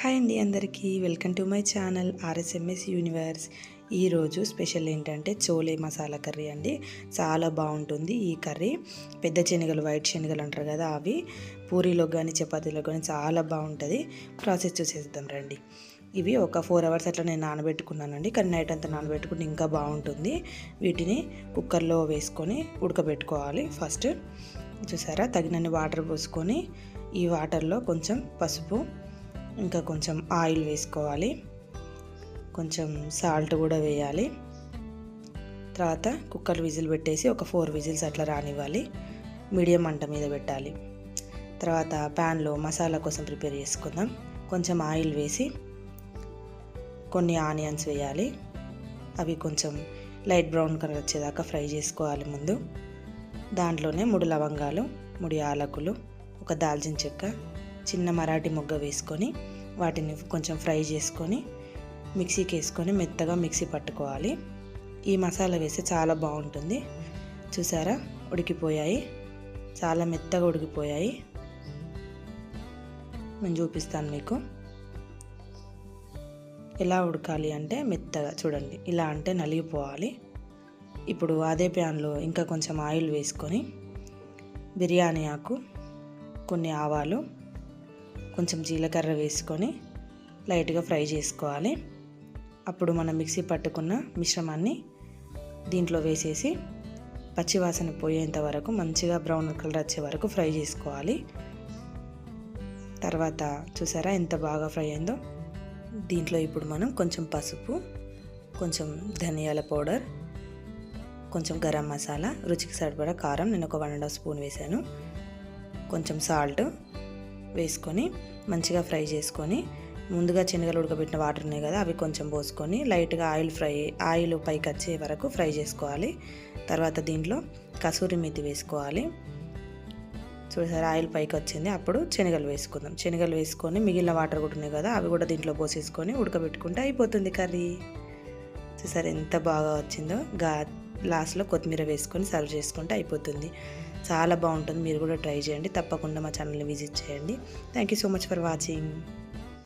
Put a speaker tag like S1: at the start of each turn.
S1: Hi అండి అందరికీ. Welcome to my channel RSMS universe. ఈరోజు స్పెషల్ ఏంటంటే చోలే మసాలా కర్రీ అండి. చాలా బాగుంటుంది ఈ కర్రీ. పెద్ద శనగలు వైట్ శనగలు అంటారు కదా అవి. పూరీలో కానీ చపాతీలో కానీ చాలా బాగుంటుంది. ప్రాసెస్ చూసేద్దాం రండి. ఇవి ఒక ఫోర్ అవర్స్ అట్లా నేను నానబెట్టుకున్నానండి. కానీ నైట్ అంతా నానబెట్టుకుంటే ఇంకా బాగుంటుంది. వీటిని కుక్కర్లో వేసుకొని ఉడకబెట్టుకోవాలి ఫస్ట్. చూసారా? తగినన్ని వాటర్ పోసుకొని ఈ వాటర్లో కొంచెం పసుపు ఇంకా కొంచెం ఆయిల్ వేసుకోవాలి. కొంచెం సాల్ట్ కూడా వేయాలి. తర్వాత కుక్కర్ విజిల్ పెట్టేసి ఒక ఫోర్ విజిల్స్ అట్లా రానివ్వాలి. మీడియం మంట మీద పెట్టాలి. తర్వాత ప్యాన్లో మసాలా కోసం ప్రిపేర్ చేసుకుందాం. కొంచెం ఆయిల్ వేసి కొన్ని ఆనియన్స్ వేయాలి. అవి కొంచెం లైట్ బ్రౌన్ కలర్ వచ్చేదాకా ఫ్రై చేసుకోవాలి ముందు. దాంట్లోనే మూడు లవంగాలు మూడు యాలకులు ఒక దాల్చిన చెక్క చిన్న మరాఠీ మొగ్గ వేసుకొని వాటిని కొంచెం ఫ్రై చేసుకొని మిక్సీకి వేసుకొని మెత్తగా మిక్సీ పట్టుకోవాలి. ఈ మసాలా వేస్తే చాలా బాగుంటుంది. చూసారా? ఉడికిపోయాయి. చాలా మెత్తగా ఉడికిపోయాయి. నేను చూపిస్తాను మీకు. ఎలా ఉడకాలి అంటే మెత్తగా చూడండి. ఇలా అంటే నలిగిపోవాలి. ఇప్పుడు అదే ప్యాన్లో ఇంకా కొంచెం ఆయిల్ వేసుకొని బిర్యానీ ఆకు కొన్ని ఆవాలు కొంచెం జీలకర్ర వేసుకొని లైట్గా ఫ్రై చేసుకోవాలి. అప్పుడు మనం మిక్సీ పట్టుకున్న మిశ్రమాన్ని దీంట్లో వేసేసి పచ్చివాసన పోయేంత వరకు మంచిగా బ్రౌన్ కలర్ వచ్చే వరకు ఫ్రై చేసుకోవాలి. తర్వాత చూసారా ఎంత బాగా ఫ్రై అయిందో? దీంట్లో ఇప్పుడు మనం కొంచెం పసుపు కొంచెం ధనియాల పౌడర్ కొంచెం గరం మసాలా రుచికి సరిపడా కారం. నేను ఒక వన్ అండ్ హాఫ్ స్పూన్ వేసాను కొంచెం సాల్ట్ వేసుకొని మంచిగా ఫ్రై చేసుకొని ముందుగా శనగలు ఉడకబెట్టిన వాటర్ ఉన్నాయి కదా అవి కొంచెం పోసుకొని లైట్గా ఆయిల్ ఫ్రై ఆయిల్ పైకి వచ్చే వరకు ఫ్రై చేసుకోవాలి. తర్వాత దీంట్లో కసూరి మెతి వేసుకోవాలి. చూసారు ఆయిల్ పైకి వచ్చింది. అప్పుడు శనగలు వేసుకుందాం. శనగలు వేసుకొని మిగిలిన వాటర్ కూడా ఉన్నాయి కదా అవి కూడా దీంట్లో పోసేసుకొని ఉడకబెట్టుకుంటే అయిపోతుంది కర్రీ. చూసారు ఎంత బాగా వచ్చిందో. గా లాస్ట్లో కొత్తిమీర వేసుకొని సర్వ్ చేసుకుంటే అయిపోతుంది. చాలా బాగుంటుంది. మీరు కూడా ట్రై చేయండి. తప్పకుండా మా ఛానల్ని విజిట్ చేయండి. Thank you so much for watching